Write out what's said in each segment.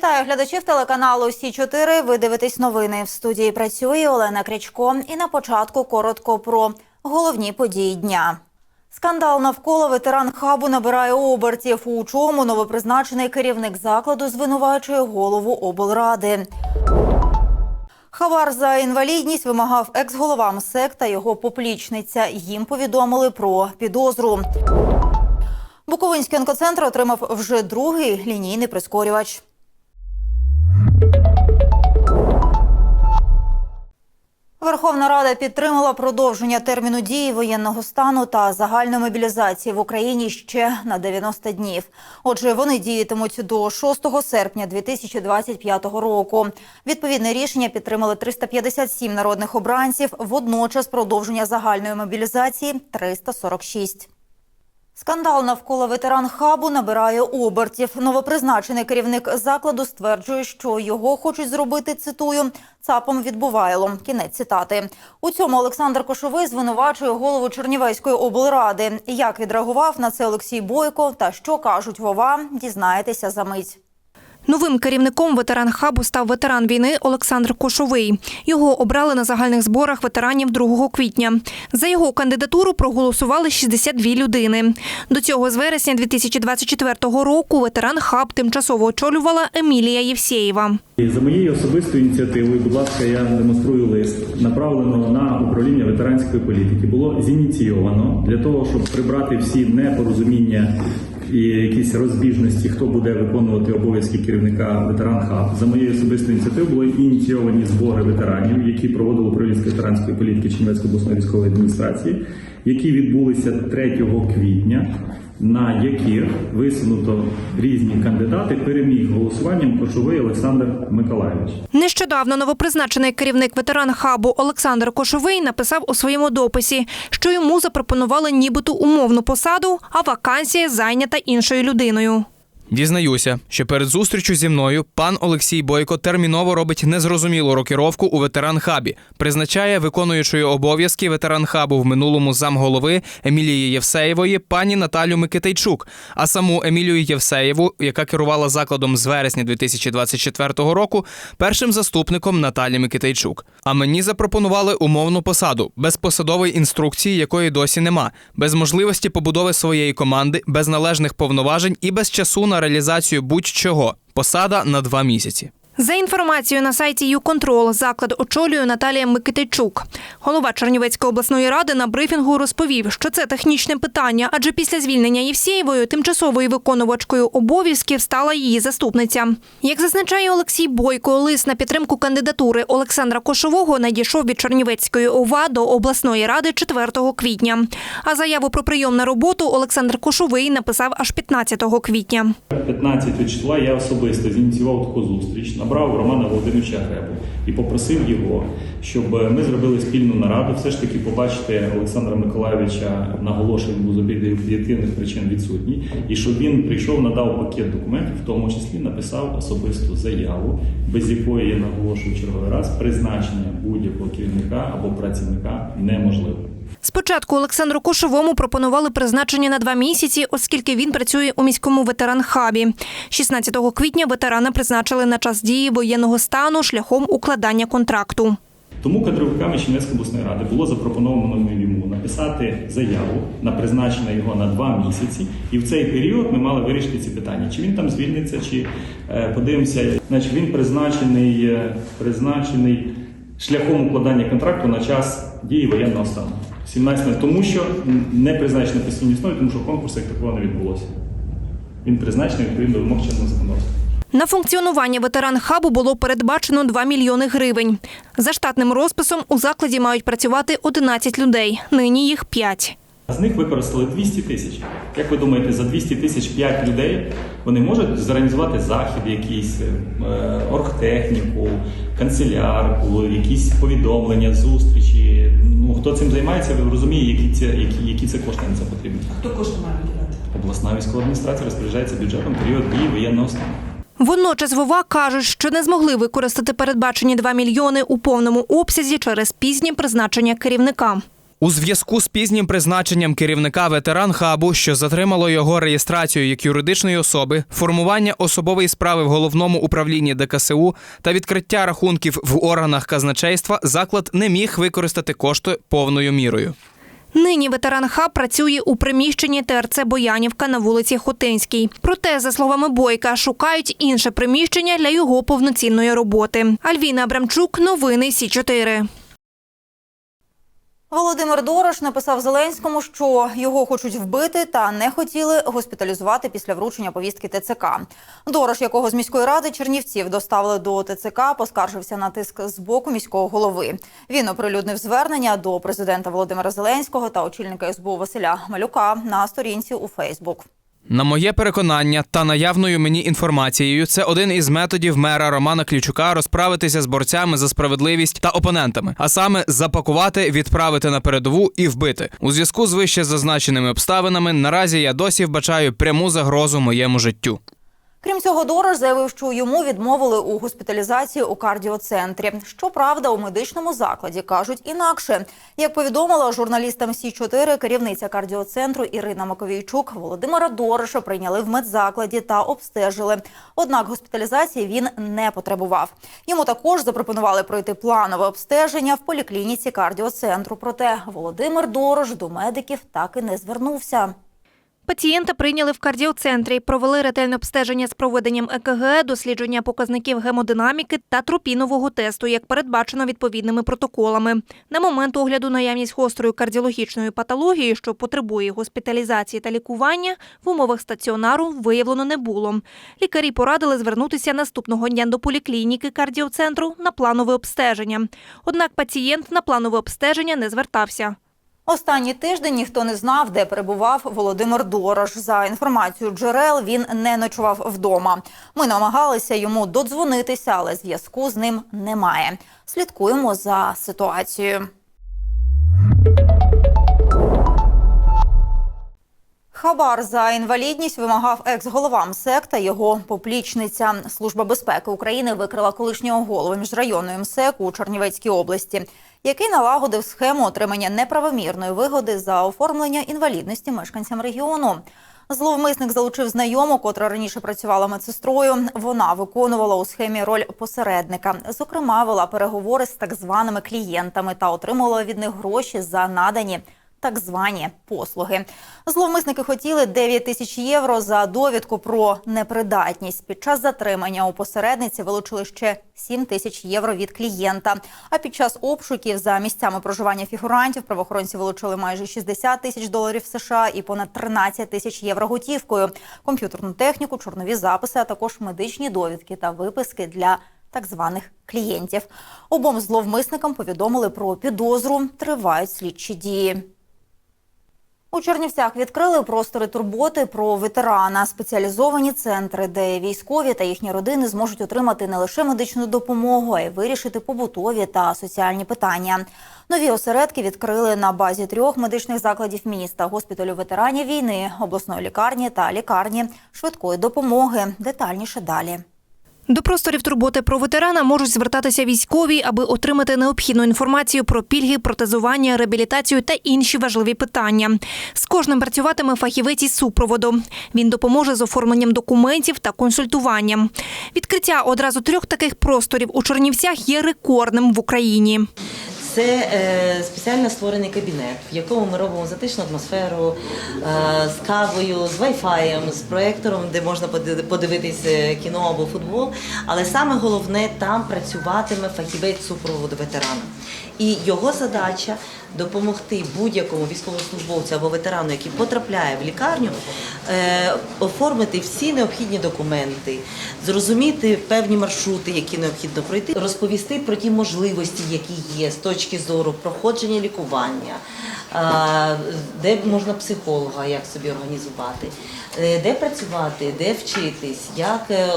Вітаю глядачів телеканалу Сі 4 Ви дивитесь новини. В студії працює Олена Крячко. І на початку коротко про головні події дня. Скандал навколо ветеран хабу набирає обертів. У чому новопризначений керівник закладу звинувачує голову облради. Хабар за інвалідність вимагав екс-голова МСЕК та його поплічниця. Їм повідомили про підозру. Буковинський онкоцентр отримав вже другий лінійний прискорювач. Верховна Рада підтримала продовження терміну дії воєнного стану та загальної мобілізації в Україні ще на 90 днів. Отже, вони діятимуть до 6 серпня 2025 року. Відповідне рішення підтримали 357 народних обранців. Водночас продовження загальної мобілізації 346. Скандал навколо ветеран хабу набирає обертів. Новопризначений керівник закладу стверджує, що його хочуть зробити цитую цапом відбувайло. Кінець цитати. У цьому Олександр Кошовий звинувачує голову Чернівецької облради. Як відреагував на це Олексій Бойко та що кажуть Вова, дізнаєтеся за мить. Новим керівником ветеран хабу став ветеран війни Олександр Кошовий. Його обрали на загальних зборах ветеранів 2 квітня. За його кандидатуру проголосували 62 людини. До цього з вересня 2024 року ветеран хаб тимчасово очолювала Емілія Євсєєва. За моєю особистою ініціативою, будь ласка, я демонструю лист, направлено на управління ветеранської політики. Було зініційовано для того, щоб прибрати всі непорозуміння і якісь розбіжності, хто буде виконувати обов'язки керівника ветеран хаб. За моєю особистою ініціативою були ініційовані збори ветеранів, які проводили управління ветеранської політики Чернівецької обласної військової адміністрації, які відбулися 3 квітня. На яких висунуто різні кандидати переміг голосуванням Кошовий Олександр Миколаївич. Нещодавно новопризначений керівник ветеран хабу Олександр Кошовий написав у своєму дописі, що йому запропонували нібито умовну посаду, а вакансія зайнята іншою людиною. Дізнаюся, що перед зустрічю зі мною пан Олексій Бойко терміново робить незрозумілу рокіровку у ветеран хабі, призначає виконуючою обов'язки ветеран хабу в минулому замголови Емілії Євсеєвої пані Наталю Микитайчук, а саму Емілію Євсеєву, яка керувала закладом з вересня 2024 року, першим заступником Наталі Микитайчук. А мені запропонували умовну посаду без посадової інструкції, якої досі нема, без можливості побудови своєї команди, без належних повноважень і без часу на реалізацію будь-чого. Посада на два місяці. За інформацією на сайті «Юконтрол», заклад очолює Наталія Микитайчук. Голова Чернівецької обласної ради на брифінгу розповів, що це технічне питання, адже після звільнення Євсєєвою тимчасовою виконувачкою обов'язків стала її заступниця. Як зазначає Олексій Бойко, лист на підтримку кандидатури Олександра Кошового надійшов від Чернівецької ОВА до обласної ради 4 квітня. А заяву про прийом на роботу Олександр Кошовий написав аж 15 квітня. 15 числа я особисто зініціював таку зустріч, набрав Романа Володимировича Гребу і попросив його, щоб ми зробили спільну нараду, все ж таки побачити Олександра Миколаєвича наголошую, був з об'єктивних причин відсутній, і щоб він прийшов, надав пакет документів, в тому числі написав особисту заяву, без якої я наголошую черговий раз призначення будь-якого керівника або працівника неможливо. Спочатку Олександру Кошовому пропонували призначення на два місяці, оскільки він працює у міському ветеран-хабі. 16 квітня ветерана призначили на час дії воєнного стану шляхом укладання контракту. Тому кадровиками Чернівецької обласної ради було запропоновано йому написати заяву на призначення його на два місяці, і в цей період ми мали вирішити ці питання: чи він там звільниться, чи е, подивимося. Значить, він призначений, е, призначений шляхом укладання контракту на час дії воєнного стану. 17 тому що не призначений на постійній основі, тому що конкурсу як такого не відбулося. Він призначений відповідно до вимог чинного законодавства. На функціонування ветеран хабу було передбачено 2 мільйони гривень. За штатним розписом у закладі мають працювати 11 людей. Нині їх 5. З них використали 200 тисяч. Як ви думаєте, за 200 тисяч 5 людей вони можуть зорганізувати захід, якийсь е, оргтехніку, канцелярку, якісь повідомлення, зустрічі. Ну хто цим займається, ви розуміє, які це які, які це кошти на це потрібні. Хто кошти має виділяти? Обласна військова адміністрація розпоряджається бюджетом період дії воєнного стану. Водночас Вова кажуть, що не змогли використати передбачені 2 мільйони у повному обсязі через пізнє призначення керівника. У зв'язку з пізнім призначенням керівника ветеран хабу, що затримало його реєстрацію як юридичної особи, формування особової справи в головному управлінні ДКСУ та відкриття рахунків в органах казначейства, заклад не міг використати кошти повною мірою. Нині ветеран хаб працює у приміщенні ТРЦ Боянівка на вулиці Хотинській. Проте, за словами Бойка, шукають інше приміщення для його повноцінної роботи. Альвіна Абрамчук, новини Сі 4 Володимир Дорош написав Зеленському, що його хочуть вбити та не хотіли госпіталізувати після вручення повістки ТЦК. Дорош, якого з міської ради Чернівців доставили до ТЦК, поскаржився на тиск з боку міського голови. Він оприлюднив звернення до президента Володимира Зеленського та очільника СБУ Василя Малюка на сторінці у Фейсбук. На моє переконання та наявною мені інформацією, це один із методів мера Романа Клічука розправитися з борцями за справедливість та опонентами, а саме запакувати, відправити на передову і вбити. У зв'язку з вище зазначеними обставинами наразі я досі вбачаю пряму загрозу моєму життю. Крім цього, Дорож заявив, що йому відмовили у госпіталізації у кардіоцентрі. Щоправда, у медичному закладі кажуть інакше. Як повідомила журналістам Сі 4 керівниця кардіоцентру Ірина Маковійчук, Володимира Дороша прийняли в медзакладі та обстежили. Однак госпіталізації він не потребував. Йому також запропонували пройти планове обстеження в поліклініці кардіоцентру. Проте Володимир Дорош до медиків так і не звернувся. Пацієнта прийняли в кардіоцентрі, провели ретельне обстеження з проведенням ЕКГ, дослідження показників гемодинаміки та тропінового тесту, як передбачено відповідними протоколами. На момент огляду наявність гострої кардіологічної патології, що потребує госпіталізації та лікування, в умовах стаціонару виявлено не було. Лікарі порадили звернутися наступного дня до поліклініки кардіоцентру на планове обстеження. Однак пацієнт на планове обстеження не звертався. Останній тиждень ніхто не знав, де перебував Володимир Дорош. За інформацією джерел, він не ночував вдома. Ми намагалися йому додзвонитися, але зв'язку з ним немає. Слідкуємо за ситуацією. Хабар за інвалідність вимагав екс-голова МСЕК та його поплічниця. Служба безпеки України викрила колишнього голову міжрайонної МСЕК у Чернівецькій області, який налагодив схему отримання неправомірної вигоди за оформлення інвалідності мешканцям регіону. Зловмисник залучив знайому, котра раніше працювала медсестрою. Вона виконувала у схемі роль посередника. Зокрема, вела переговори з так званими клієнтами та отримувала від них гроші за надані так звані послуги. Зловмисники хотіли 9 тисяч євро за довідку про непридатність. Під час затримання у посередниці вилучили ще 7 тисяч євро від клієнта. А під час обшуків за місцями проживання фігурантів правоохоронці вилучили майже 60 тисяч доларів США і понад 13 тисяч євро готівкою, комп'ютерну техніку, чорнові записи, а також медичні довідки та виписки для так званих клієнтів. Обом зловмисникам повідомили про підозру. Тривають слідчі дії. У Чернівцях відкрили простори турботи про ветерана, спеціалізовані центри, де військові та їхні родини зможуть отримати не лише медичну допомогу, а й вирішити побутові та соціальні питання. Нові осередки відкрили на базі трьох медичних закладів міста: госпіталю ветеранів війни, обласної лікарні та лікарні швидкої допомоги. Детальніше далі. До просторів турботи про ветерана можуть звертатися військові, аби отримати необхідну інформацію про пільги, протезування, реабілітацію та інші важливі питання. З кожним працюватиме фахівець із супроводу. Він допоможе з оформленням документів та консультуванням. Відкриття одразу трьох таких просторів у Чернівцях є рекордним в Україні. Це е, спеціально створений кабінет, в якому ми робимо затишну атмосферу е, з кавою, з вайфаєм, з проектором, де можна поди- подивитись е, кіно або футбол. Але саме головне там працюватиме фахівець супроводу ветерана. І його задача допомогти будь-якому військовослужбовцю або ветерану, який потрапляє в лікарню, е, оформити всі необхідні документи, зрозуміти певні маршрути, які необхідно пройти, розповісти про ті можливості, які є з точки зору проходження лікування, де можна психолога, як собі організувати, е, де працювати, де вчитись, як е,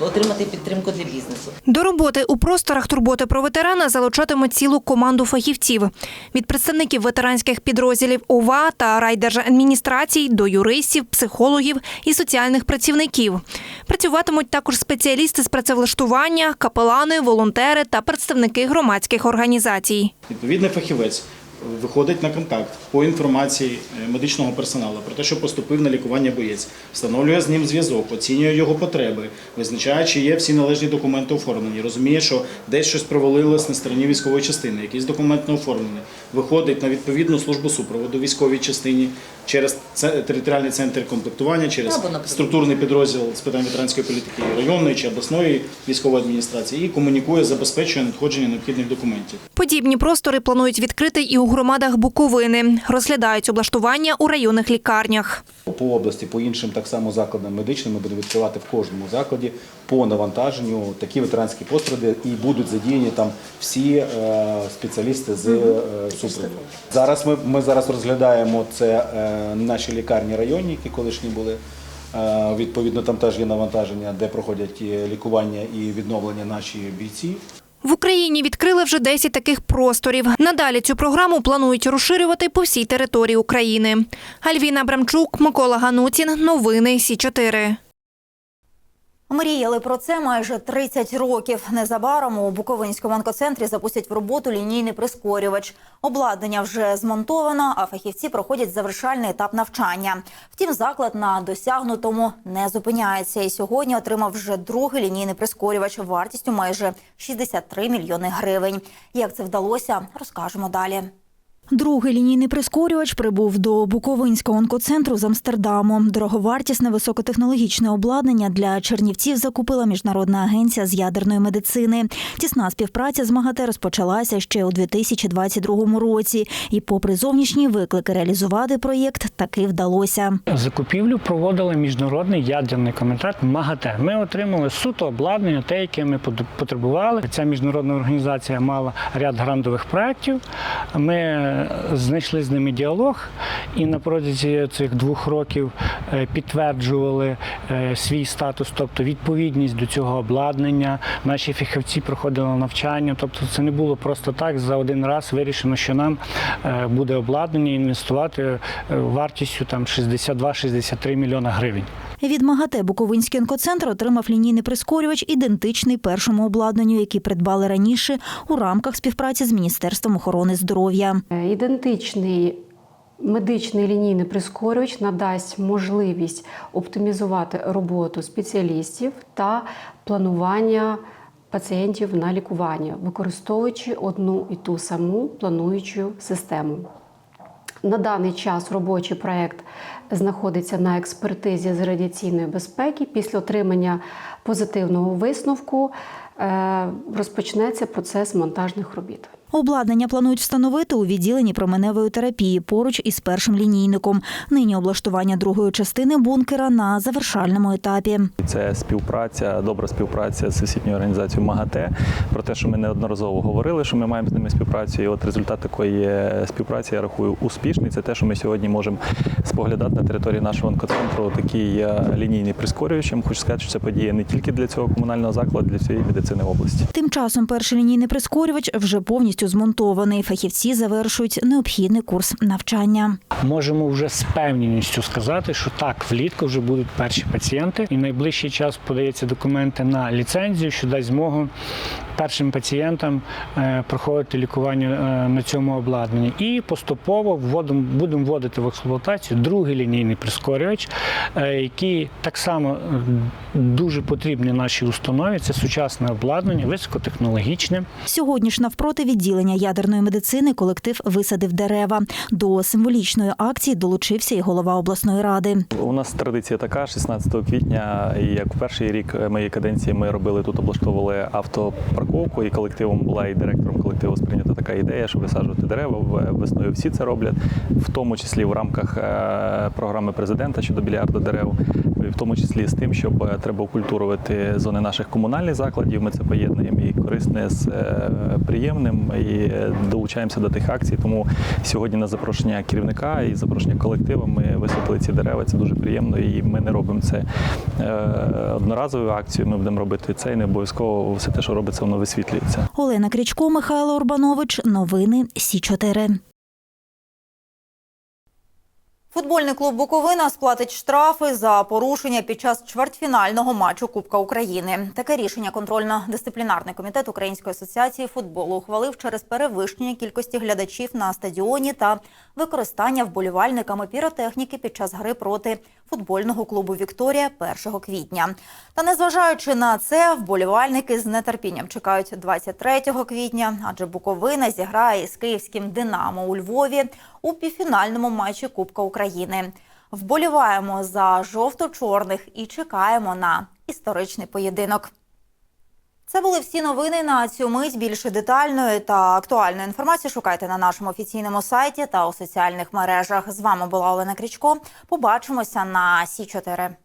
отримати підтримку для бізнесу. До роботи у просторах турботи про ветерана залучатимуть цілу команду фахівців від представників ветеранських підрозділів ОВА та райдержадміністрацій до юристів, психологів і соціальних працівників. Працюватимуть також спеціалісти з працевлаштування, капелани, волонтери та представники громадських організацій. Відповідний фахівець виходить на контакт по інформації е, медичного персоналу про те, що поступив на лікування боєць, встановлює з ним зв'язок, оцінює його потреби, визначає, чи є всі належні документи оформлені, розуміє, що десь щось провалилось на стороні військової частини, якийсь документ не оформлений, виходить на відповідну службу супроводу військовій частині через це- територіальний центр комплектування, через структурний підрозділ з питань ветеранської політики районної чи обласної військової адміністрації і комунікує, забезпечує надходження необхідних документів. Подібні простори планують відкрити і у громадах Буковини. Розглядають облаштування у районних лікарнях. По області, по іншим так само закладам медичним ми будемо відкривати в кожному закладі по навантаженню такі ветеранські постради і будуть задіяні там всі е, спеціалісти з е, супроводу. Зараз ми, ми зараз розглядаємо це е, наші лікарні районні, які колишні були. Е, Відповідно, там теж є навантаження, де проходять лікування і відновлення наші бійці. В Україні відкрили вже 10 таких просторів. Надалі цю програму планують розширювати по всій території України. Альвіна Брамчук, Микола Ганутін. Новини Сі 4 Мріяли про це майже 30 років. Незабаром у Буковинському онкоцентрі запустять в роботу лінійний прискорювач. Обладнання вже змонтовано, а фахівці проходять завершальний етап навчання. Втім, заклад на досягнутому не зупиняється. І сьогодні отримав вже другий лінійний прискорювач вартістю майже 63 мільйони гривень. Як це вдалося, розкажемо далі. Другий лінійний прискорювач прибув до Буковинського онкоцентру з Амстердаму. Дороговартісне високотехнологічне обладнання для чернівців закупила міжнародна агенція з ядерної медицини. Тісна співпраця з МАГАТЕ розпочалася ще у 2022 році. І, попри зовнішні виклики, реалізувати проєкт таки вдалося. Закупівлю проводили міжнародний ядерний комітет МАГАТЕ. Ми отримали суто обладнання, те, яке ми потребували. Ця міжнародна організація мала ряд грантових проєктів. Ми знайшли з ними діалог і на протязі цих двох років е, підтверджували е, свій статус, тобто відповідність до цього обладнання. Наші фахівці проходили навчання. Тобто це не було просто так за один раз вирішено, що нам е, буде обладнання інвестувати вартістю там 62-63 мільйона гривень. Від МАГАТЕ Буковинський онкоцентр отримав лінійний прискорювач, ідентичний першому обладнанню, який придбали раніше у рамках співпраці з Міністерством охорони здоров'я. Е, Ідентичний медичний лінійний прискорювач надасть можливість оптимізувати роботу спеціалістів та планування пацієнтів на лікування, використовуючи одну і ту саму плануючу систему. На даний час робочий проект знаходиться на експертизі з радіаційної безпеки. Після отримання позитивного висновку е, розпочнеться процес монтажних робіт. Обладнання планують встановити у відділенні променевої терапії поруч із першим лінійником. Нині облаштування другої частини бункера на завершальному етапі. Це співпраця, добра співпраця з всесвітньою організацією МАГАТЕ. Про те, що ми неодноразово говорили, що ми маємо з ними співпрацю. І от результат такої співпраці я рахую успішний. Це те, що ми сьогодні можемо споглядати на території нашого онкоцентру такий е, лінійний прискорювач. Хочу сказати, що це подія не тільки для цього комунального закладу, для всієї медицини області. Тим часом перший лінійний прискорювач вже повністю змонтований. Фахівці завершують необхідний курс навчання. Можемо вже з певністю сказати, що так, влітку вже будуть перші пацієнти, і найближчий час подається документи на ліцензію, що дасть змогу першим пацієнтам е, проходити лікування е, на цьому обладнанні. І поступово вводимо, будемо вводити в експлуатацію другий лінійний прискорювач, е, який так само дуже потрібний нашій установі. Це сучасне обладнання, високотехнологічне. Сьогодні ж навпроти відділення ядерної медицини колектив висадив дерева. До символічної акції долучився і голова обласної ради. У нас традиція така: 16 квітня, як в перший рік моєї каденції ми робили тут, облаштовували автопарковку, і колективом була і директором колективу сприйнята така ідея, що висаджувати дерева. Весною всі це роблять, в тому числі в рамках е, програми президента щодо мільярда дерев, і в тому числі з тим, щоб е, треба окультурувати зони наших комунальних закладів. Ми це поєднуємо і корисне з е, приємним, і е, долучаємося до тих акцій. Тому сьогодні на запрошення керівника і запрошення колективу ми висадили ці дерева. Це дуже приємно, і ми не робимо це е, одноразовою акцією. Ми будемо робити це і не обов'язково все те, що робиться, воно висвітлюється. Олена Крічко, Михайло Урбанович. Новини Сі 4 Футбольний клуб Буковина сплатить штрафи за порушення під час чвертьфінального матчу Кубка України. Таке рішення контрольно-дисциплінарний комітет Української асоціації футболу ухвалив через перевищення кількості глядачів на стадіоні та використання вболівальниками піротехніки під час гри проти футбольного клубу Вікторія 1 квітня. Та незважаючи на це, вболівальники з нетерпінням чекають 23 квітня, адже Буковина зіграє з київським Динамо у Львові у півфінальному матчі Кубка України. Вболіваємо за жовто-чорних і чекаємо на історичний поєдинок. Це були всі новини на цю мить. Більше детальної та актуальної інформації шукайте на нашому офіційному сайті та у соціальних мережах. З вами була Олена Крічко. Побачимося на Сі 4